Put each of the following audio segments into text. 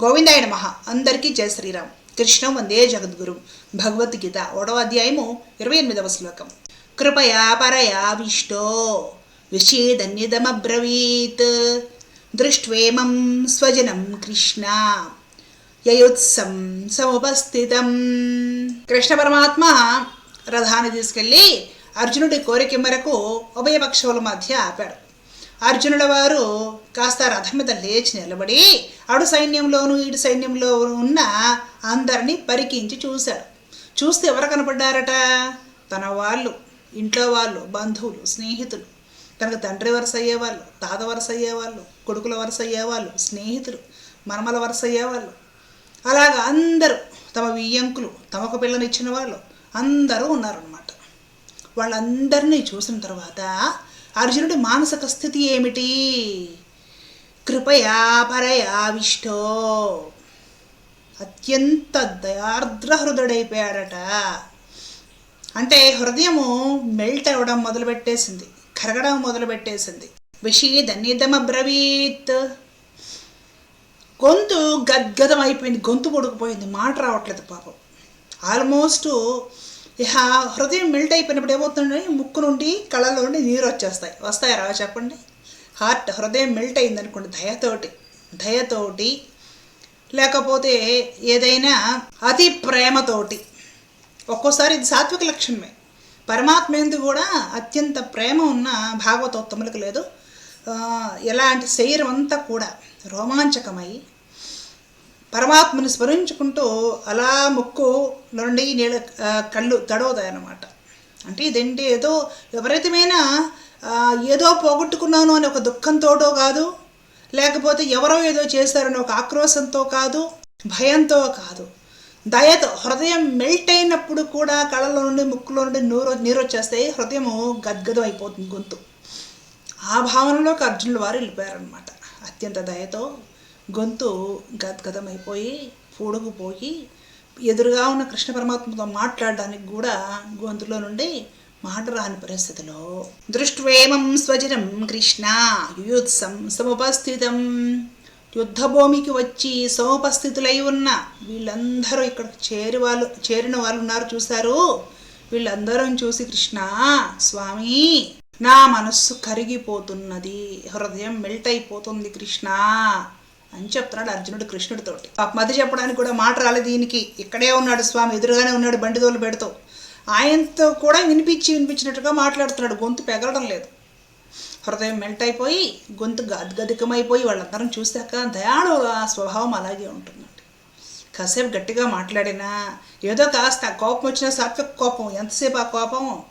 గోవిందాయ నమ. అందరికీ జయ శ్రీరామ్. కృష్ణం వందే జగద్గురు. భగవద్గీత ఓడవ అధ్యాయము ఇరవై ఎనిమిదవ శ్లోకం. కృపయా పరయా విష్టో విషేదన్యదమబ్రవీత్. దృష్ట్వేమం స్వజనం కృష్ణ. యయోత్సం సముపస్థితం. కృష్ణ పరమాత్మ రథాన్ని తీసుకెళ్ళి అర్జునుడి కోరిక మేరకు ఉభయపక్షముల మధ్య ఆపాడు. అర్జునుల వారు కాస్త రథం మీద లేచి నిలబడి అడు సైన్యంలోనూ ఇటు సైన్యంలో ఉన్న అందరినీ పరికించి చూశాడు. చూస్తే ఎవరు కనపడ్డారట? తన వాళ్ళు ఇంట్లో వాళ్ళు బంధువులు స్నేహితులు. తనకు తండ్రి వరుస అయ్యేవాళ్ళు తాత వరుస అయ్యేవాళ్ళు కొడుకుల వరుస అయ్యేవాళ్ళు స్నేహితులు మరమల వరుస అయ్యేవాళ్ళు. అలాగ అందరూ తమ వియ్యంకులు తమకు పిల్లనిచ్చిన వాళ్ళు అందరూ ఉన్నారన్నమాట. వాళ్ళందరినీ చూసిన తర్వాత అర్జునుడి మానసిక స్థితి ఏమిటి? కృపయా పరయావిష్టో అత్యంత దయార్ద్ర హృదయుడైపోయాడట అంటే హృదయము మెల్ట్ అవ్వడం మొదలుపెట్టేసింది కరగడం మొదలుపెట్టేసింది. విషీదన్నిదమబ్రవీత్ గొంతు గద్గదం అయిపోయింది గొంతు పొడుకుపోయింది మాట రావట్లేదు పాపం. ఆల్మోస్ట్ ఇహ హృదయం మెల్ట్ అయిపోయినప్పుడు ఏమవుతుంది ముక్కు నుండి కళ్ళలో నుండి నీరు వచ్చేస్తాయి వస్తాయి రా చెప్పండి? హార్ట్ హృదయం మెల్ట్ అయిందనుకోండి దయతోటి దయతోటి. లేకపోతే ఏదైనా అతి ప్రేమతోటి. ఒక్కోసారి ఇది సాత్విక లక్షణమే. పరమాత్మ ఎందు కూడా అత్యంత ప్రేమ ఉన్న భాగవతోత్తములకు లేదు. ఎలాంటి శరీరం అంతా కూడా రోమాంచకమై పరమాత్మని స్మరించుకుంటూ అలా ముక్కు నుండి నీళ్ళ కళ్ళు తడవుతాయన్నమాట. అంటే ఇదేంటి? ఏదో విపరీతమైన ఏదో పోగొట్టుకున్నాను అని ఒక దుఃఖంతోటో కాదు లేకపోతే ఎవరో ఏదో చేశారని ఒక ఆక్రోశంతో కాదు భయంతో కాదు. దయతో హృదయం మెల్ట్ అయినప్పుడు కూడా కళ్ళలో నుండి ముక్కులో నుండి నూరు నీరు వచ్చేస్తాయి హృదయము గద్గదం అయిపోతుంది గొంతు. ఆ భావనలోకి అర్జునుల వారు వెళ్ళిపోయారనమాట అత్యంత దయతో గొంతు గద్గదమైపోయి పూడుకుపోయి ఎదురుగా ఉన్న కృష్ణ పరమాత్మతో మాట్లాడడానికి కూడా గొంతులో నుండి మాట రాని పరిస్థితిలో దృష్ట్వేమం స్వజనం కృష్ణ యుయుత్సం సముపస్థితం. యుద్ధభూమికి వచ్చి సముపస్థితులై ఉన్న వీళ్ళందరూ ఇక్కడ చేరి వాళ్ళు చేరిన వాళ్ళు ఉన్నారు చూశారు? వీళ్ళందరం చూసి కృష్ణ స్వామి నా మనస్సు కరిగిపోతున్నది హృదయం మెల్ట్ అయిపోతుంది కృష్ణ అని చెప్తున్నాడు అర్జునుడు కృష్ణుడితోటి. పాపం చెప్పడానికి కూడా మాట రాలేదు దీనికి. ఇక్కడే ఉన్నాడు స్వామి ఎదురుగానే ఉన్నాడు బండిదోలు పెడుతూ ఆయనతో కూడా వినిపించి వినిపించినట్టుగా మాట్లాడుతున్నాడు. గొంతు పెగలడం లేదు. హృదయం మెల్ట్ అయిపోయి గొంతు గద్గదికమైపోయి వాళ్ళందరం చూశాక దయాళు ఆ స్వభావం అలాగే ఉంటుందండి. కాసేపు గట్టిగా మాట్లాడినా ఏదో కాస్త కోపం వచ్చినా సాత్విక కోపం ఎంతసేపు ఆ కోపం?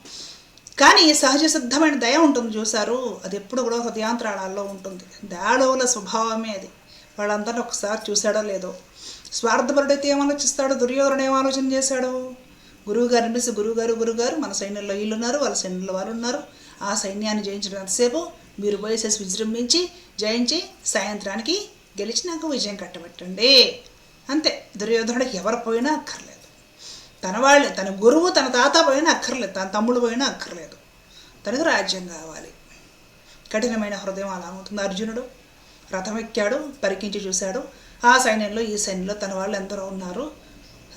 కానీ సహజ సిద్ధమైన దయ ఉంటుంది చూశారు. అది ఎప్పుడు కూడా హృదయాంతరాళాల్లో ఉంటుంది. దయాళువుల స్వభావమే అది. వాళ్ళందరినీ ఒకసారి చూశాడో లేదో? స్వార్థపరుడైతే ఏం దుర్యోధన దుర్యోధనుడు ఏం చేశాడు? గురువు గారు అనిపిస్తే గురువుగారు గురుగారు మన సైన్యంలో వీళ్ళు ఉన్నారు వాళ్ళ సైన్యంలో వారు ఉన్నారు ఆ సైన్యాన్ని జయించిన ఎంతసేపు మీరు పోయేసేసి విజృంభించి జయించి సాయంత్రానికి గెలిచి నాకు విజయం కట్టబెట్టండి. అంతే. దుర్యోధనుడికి ఎవరు పోయినా అక్కర్లేదు. తన వాళ్ళు తన గురువు తన తాత పోయినా అక్కర్లేదు. తన తమ్ముడు పోయినా అక్కర్లేదు. తనకు రాజ్యం కావాలి. కఠినమైన హృదయం అలా ఉంటుంది అర్జునుడు. రథం ఎక్కాడు పరికించి చూశాడు. ఆ సైన్యంలో ఈ సైన్యంలో తన వాళ్ళు ఎందరో ఉన్నారు.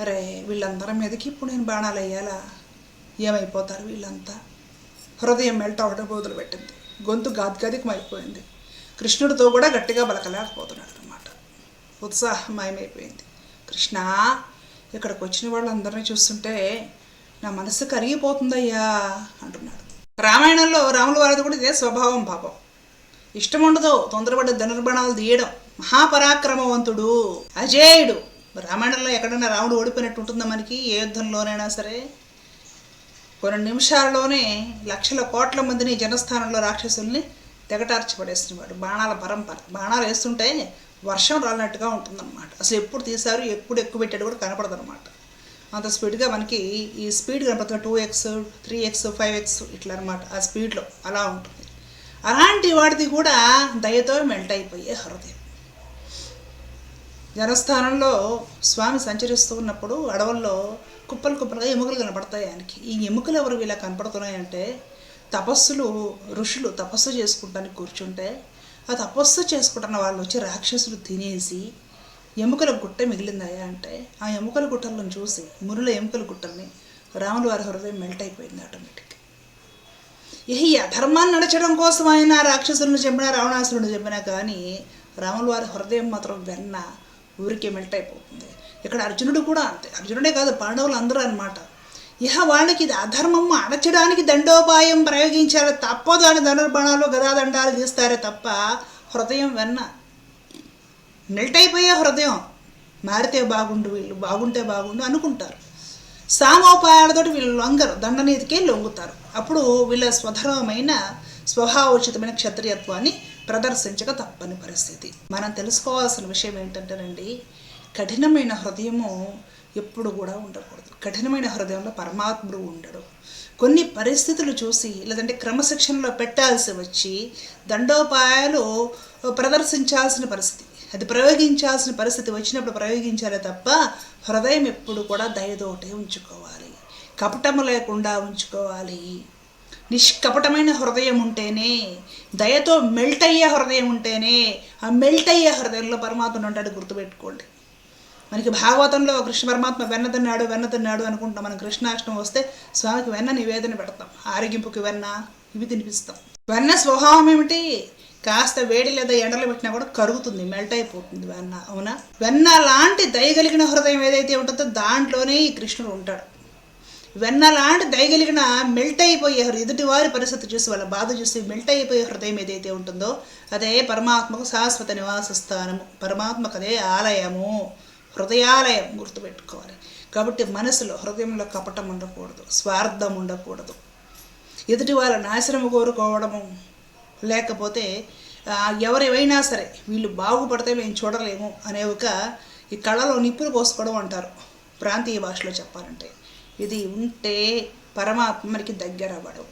అరే వీళ్ళందరి మీదకి ఇప్పుడు నేను బాణాలు వేయాలా? ఏమైపోతారు వీళ్ళంతా? హృదయం మెల్ట్ అవ్వడం మొదలుపెట్టింది. గొంతు గాద్గాదికం అయిపోయింది. కృష్ణుడితో కూడా గట్టిగా బలకలేకపోతున్నాడు అనమాట ఉత్సాహం మాయమైపోయింది కృష్ణ ఇక్కడికి వచ్చిన వాళ్ళందరినీ చూస్తుంటే నా మనసు కరిగిపోతుందయ్యా అంటున్నాడు. రామాయణంలో రాముల వారిది కూడా ఇదే స్వభావం పాపం. ఇష్టం ఉండదు తొందరపడ్డ ధనుర్బాణాలు తీయడం. మహాపరాక్రమవంతుడు అజేయుడు. రామాయణంలో ఎక్కడైనా రాముడు ఓడిపోయినట్టు ఉంటుందా మనకి? ఏ యుద్ధంలోనైనా సరే. కొన్ని నిమిషాల్లోనే లక్షల కోట్ల మందిని జనస్థానంలో రాక్షసుల్ని తెగటార్చిపడేస్తున్నవాడు. బాణాల పరంపర బాణాలు వేస్తుంటే వర్షం రాలినట్టుగా ఉంటుందన్నమాట. అసలు ఎప్పుడు తీశారు? ఎప్పుడు ఎక్కువ పెట్టాడు కూడా కనపడదన్నమాట. అంత స్పీడ్గా మనకి ఈ స్పీడ్ కనపడుతుంది two X three X five X ఇట్లా అనమాట ఆ స్పీడ్లో అలా ఉంటుంది. అలాంటి వాడిది కూడా దయతో మెల్ట్ అయిపోయే హృదయం. జనస్థానంలో స్వామి సంచరిస్తూ ఉన్నప్పుడు అడవుల్లో కుప్పలు కుప్పలుగా ఎముకలు కనపడతాయి ఆయనకి. ఈ ఎముకలు ఎవరు ఇలా కనపడుతున్నాయంటే తపస్సులు ఋషులు తపస్సు చేసుకుంటానికి కూర్చుంటే ఆ తపస్సు చేసుకుంటున్న వాళ్ళు వచ్చి రాక్షసులు తినేసి ఎముకల గుట్ట మిగిలిందయ్యా అంటే ఆ ఎముకల గుట్టలను చూసి మురుల ఎముకల గుట్టల్ని రాముల వారి హృదయం మెల్ట్ అయిపోయింది ఆటోమేటిక్ ఈ అధర్మాన్ని నడచడం కోసం ఆయన రాక్షసులను చెప్పినా రావణాసురుడు చెప్పినా కానీ రాముల వారి హృదయం మాత్రం వెన్న ఊరికే మెల్ట్ అయిపోతుంది. ఇక్కడ అర్జునుడు కూడా అంతే. అర్జునుడే కాదు పాండవులు అందరూ అనమాట ఇహ వాళ్ళకి ఇది అధర్మం అణచడానికి దండోపాయం ప్రయోగించారు తప్పదు అని ధనుర్బాణాలు గదాదండాలు తీస్తారే తప్ప హృదయం వెన్న. మెల్ట్ అయిపోయే హృదయం. మారితే బాగుండు వీళ్ళు బాగుంటే బాగుండు అనుకుంటారు. సామోపాయాలతో వీళ్ళు లొంగరు దండనీతికే లొంగుతారు. అప్పుడు వీళ్ళ స్వధర్మమైన స్వభావోచితమైన క్షత్రియత్వాన్ని ప్రదర్శించక తప్పని పరిస్థితి. మనం తెలుసుకోవాల్సిన విషయం ఏంటంటేనండి కఠినమైన హృదయము ఎప్పుడు కూడా ఉండకూడదు. కఠినమైన హృదయంలో పరమాత్ముడు ఉండడు. కొన్ని పరిస్థితులు చూసి లేదంటే క్రమశిక్షణలో పెట్టాల్సి వచ్చి దండోపాయాలు ప్రదర్శించాల్సిన పరిస్థితి. అది ప్రయోగించాల్సిన పరిస్థితి వచ్చినప్పుడు ప్రయోగించాలే తప్ప హృదయం ఎప్పుడు కూడా దయతోటే ఉంచుకోవాలి. కపటము లేకుండా ఉంచుకోవాలి. నిష్కపటమైన హృదయం ఉంటేనే దయతో మెల్ట్ అయ్యే హృదయం ఉంటేనే ఆ మెల్ట్ అయ్యే హృదయంలో పరమాత్ముడు ఉంటాడు గుర్తుపెట్టుకోండి. మనకి భాగవతంలో కృష్ణ పరమాత్మ వెన్న తిన్నాడు వెన్న తిన్నాడు అనుకుంటాం. మనం కృష్ణాష్టమి వస్తే స్వామికి వెన్న నివేదన పెడతాం. ఆరోగ్యంపుకి వెన్న ఇవి తినిపిస్తాం. వెన్న స్వభావం ఏమిటి? కాస్త వేడి లేదా ఎండలు పెట్టినా కూడా కరుగుతుంది మెల్ట్ అయిపోతుంది వెన్న అవునా? వెన్న లాంటి దయ కలిగిన హృదయం ఏదైతే ఉంటుందో దాంట్లోనే ఈ కృష్ణుడు ఉంటాడు. వెన్నలాంటి దయగలిగిన మెల్ట్ అయిపోయే ఎదుటివారి పరిస్థితి చూసి వాళ్ళ బాధ చూసి మెల్ట్ అయిపోయే హృదయం ఏదైతే ఉంటుందో అదే పరమాత్మకు శాశ్వత నివాస స్థానము. పరమాత్మకు అదే ఆలయము. హృదయాలయం గుర్తుపెట్టుకోవాలి. కాబట్టి మనసులో హృదయంలో కపటం ఉండకూడదు. స్వార్థం ఉండకూడదు. ఎదుటి వాళ్ళ నాశనం కోరుకోవడము లేకపోతే ఆ, సరే వీళ్ళు బాగుపడితే మేము చూడలేము అనే ఒక ఈ కళలో నిప్పులు పోసుకోవడం అంటారు. ప్రాంతీయ భాషలో చెప్పాలంటే. ఇది ఉంటే పరమాత్మ మనకి దగ్గర అవ్వడం.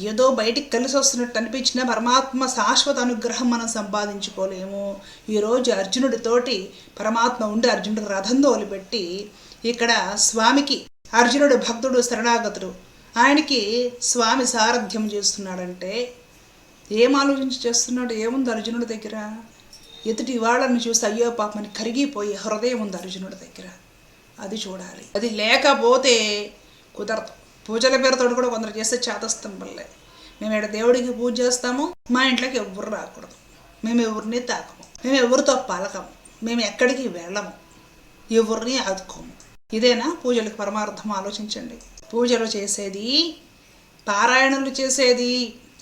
ఏదో బయటికి కలిసి వస్తున్నట్టు అనిపించిన పరమాత్మ శాశ్వత అనుగ్రహం మనం సంపాదించుకోలేము. ఈరోజు అర్జునుడితోటి పరమాత్మ ఉండి అర్జునుడికి రథం తోలిపెట్టి ఇక్కడ స్వామికి అర్జునుడు భక్తుడు శరణాగతుడు ఆయనకి స్వామి సారథ్యం చేస్తున్నాడంటే ఏం ఆలోచించి చేస్తున్నాడు? ఏముంది అర్జునుడి దగ్గర? ఎదుటి వాళ్ళని చూసి అయ్యో పాపని కరిగిపోయే హృదయం ఉంది అర్జునుడి దగ్గర. అది చూడాలి. అది లేకపోతే కుదరదు. పూజల పేరుతో కూడా కొందరు చేస్తే చేతస్థం వల్లే మేము ఇక్కడ దేవుడికి పూజ చేస్తాము మా ఇంట్లోకి ఎవ్వరు రాకూడదు. మేము ఎవరిని తాకము. మేము ఎవరితో పలకము. మేము ఎక్కడికి వెళ్ళము. ఎవరిని ఆదుకోము. ఇదేనా పూజలకు పరమార్థం ఆలోచించండి. పూజలు చేసేది పారాయణలు చేసేది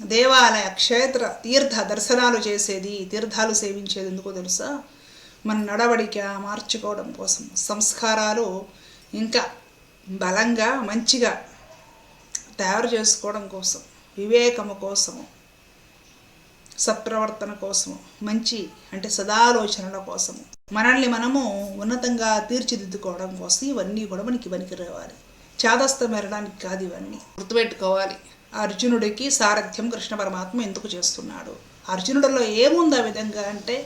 దేవాలయ క్షేత్ర తీర్థ దర్శనాలు చేసేది తీర్థాలు సేవించేది ఎందుకో తెలుసా? మన నడవడిక మార్చుకోవడం కోసం సంస్కారాలు ఇంకా బలంగా మంచిగా తయారు చేసుకోవడం కోసం వివేకము కోసము సత్ప్రవర్తన కోసము మంచి అంటే సదాలోచనల కోసము మనల్ని మనము ఉన్నతంగా తీర్చిదిద్దుకోవడం కోసం ఇవన్నీ కూడా మనకి పనికి రావాలి చాదస్తం మెరడానికి కాదు ఇవన్నీ. గుర్తుపెట్టుకోవాలి. అర్జునుడికి సారథ్యం కృష్ణ పరమాత్మ ఎందుకు చేస్తున్నాడు? అర్జునుడిలో ఏముంది ఆ విధంగా అంటే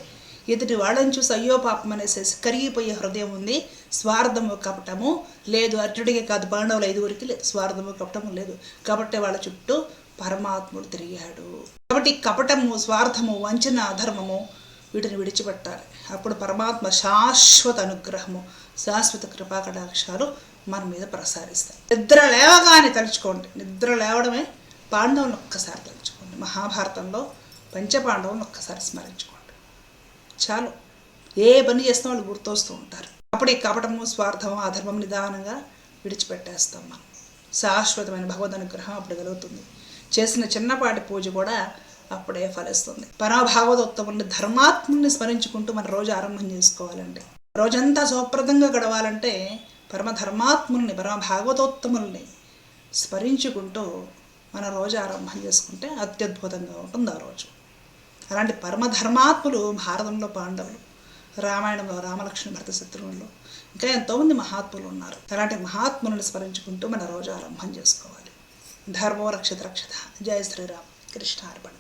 ఎదుటి వాళ్ళని చూసి అయ్యో పాపం అనేసేసి కరిగిపోయే హృదయం ఉంది. స్వార్థము కపటము. లేదు అర్జునుడికి కాదు పాండవుల ఐదుగురికి లేదు. స్వార్థము కపటము లేదు. కాబట్టి వాళ్ళ చుట్టూ పరమాత్ముడు తిరిగాడు. కాబట్టి కపటము స్వార్థము వంచన అధర్మము వీటిని విడిచిపెట్టాలి. అప్పుడు పరమాత్మ శాశ్వత అనుగ్రహము శాశ్వత కృపాకటాక్షాలు మన మీద ప్రసారిస్తాయి. నిద్ర లేవగానే తలుచుకోండి. నిద్ర లేవడమే పాండవులను ఒక్కసారి తలుచుకోండి. మహాభారతంలో పంచపాండవులను ఒక్కసారి స్మరించుకోండి. చాలు. ఏ పని చేస్తాం వాళ్ళు గుర్తొస్తూ ఉంటారు. అప్పుడు ఈ కపటము స్వార్థము అధర్మం నిదానంగా విడిచిపెట్టేస్తాం మనం. శాశ్వతమైన భగవద్ అనుగ్రహం అప్పుడు కలుగుతుంది. చేసిన చిన్నపాటి పూజ కూడా అప్పుడే ఫలిస్తుంది. పరమభాగవతోత్తముని ధర్మాత్ముని స్మరించుకుంటూ మన రోజు ఆరంభం చేసుకోవాలండి. రోజంతా శుభప్రదంగా గడవాలంటే పరమ ధర్మాత్ముల్ని పరమ భాగవతోత్తముల్ని స్మరించుకుంటూ మన రోజు ఆరంభం చేసుకుంటే అత్యద్భుతంగా ఉంటుంది ఆ రోజు. అలాంటి పరమధర్మాత్ములు భారతంలో పాండవులు. రామాయణంలో రామలక్ష్మణ భరత శత్రువుల్లో. ఇంకా ఎంతోమంది మహాత్ములు ఉన్నారు. అలాంటి మహాత్ములను స్మరించుకుంటూ మన రోజు ఆరంభం చేసుకోవాలి. ధర్మో రక్షిత రక్షత. జయ శ్రీరామ్. కృష్ణ అర్పణ